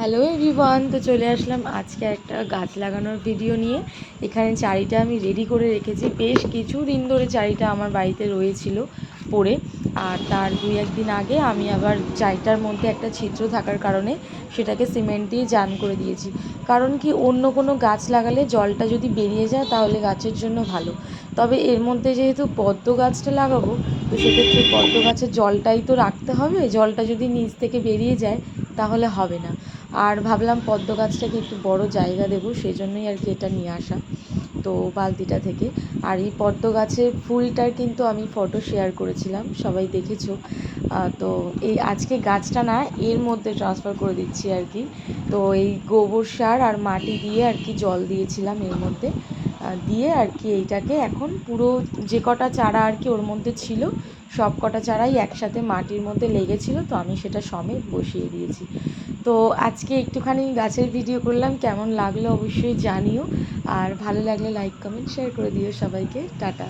Hello everyone তো চলে আসলাম আজকে একটা গাছ লাগানোর ভিডিও নিয়ে। এখানে চারিটা আমি রেডি করে রেখেছি। বেশ কিছু দিন ধরে চারিটা আমার বাড়িতে রয়েছিল পড়ে। আর তার দুই একদিন আগে আমি আবার চারিটার মধ্যে একটা ছিদ্র থাকার কারণে সেটাকে সিমেন্ট দিয়ে জান করে দিয়েছি। কারণ কি, অন্য কোনো গাছ লাগালে জলটা যদি বেরিয়ে যায় তাহলে গাছের জন্য ভালো। তবে এর মধ্যে যেহেতু পদ্ম গাছটা লাগাবো, তো সেক্ষেত্রে পদ্ম গাছের জলটাই তো রাখতে হবে। জলটা যদি নিচ থেকে বেরিয়ে যায় তাহলে হবে না। আর ভাবলাম পদ্ম গাছটাকে একটু বড় জায়গা দেবো, সেই জন্যই আর কি এটা নিয়ে আসা, তো বালতিটা থেকে। আর এই পদ্ম গাছের ফুলটার কিন্তু আমি ফটো শেয়ার করেছিলাম, সবাই দেখেছ। তো এই আজকে গাছটা না এর মধ্যে ট্রান্সফার করে দিচ্ছি আর কি। তো এই গোবর সার আর মাটি দিয়ে আর কি জল দিয়েছিলাম এর মধ্যে। দিয়ে আর কি এইটাকে এখন পুরো যে কটা চারা আর কি ওর মধ্যে ছিল সব কটা চারাই একসাথে মাটির মধ্যে লেগেছিল, তো আমি সেটা সমেত বসিয়ে দিয়েছি। তো আজকে একটুখানি গাছের ভিডিও করলাম, কেমন লাগল অবশ্যই জানিও। আর ভালো লাগলে লাইক কমেন্ট শেয়ার করে দিও সবাইকে। টাটা।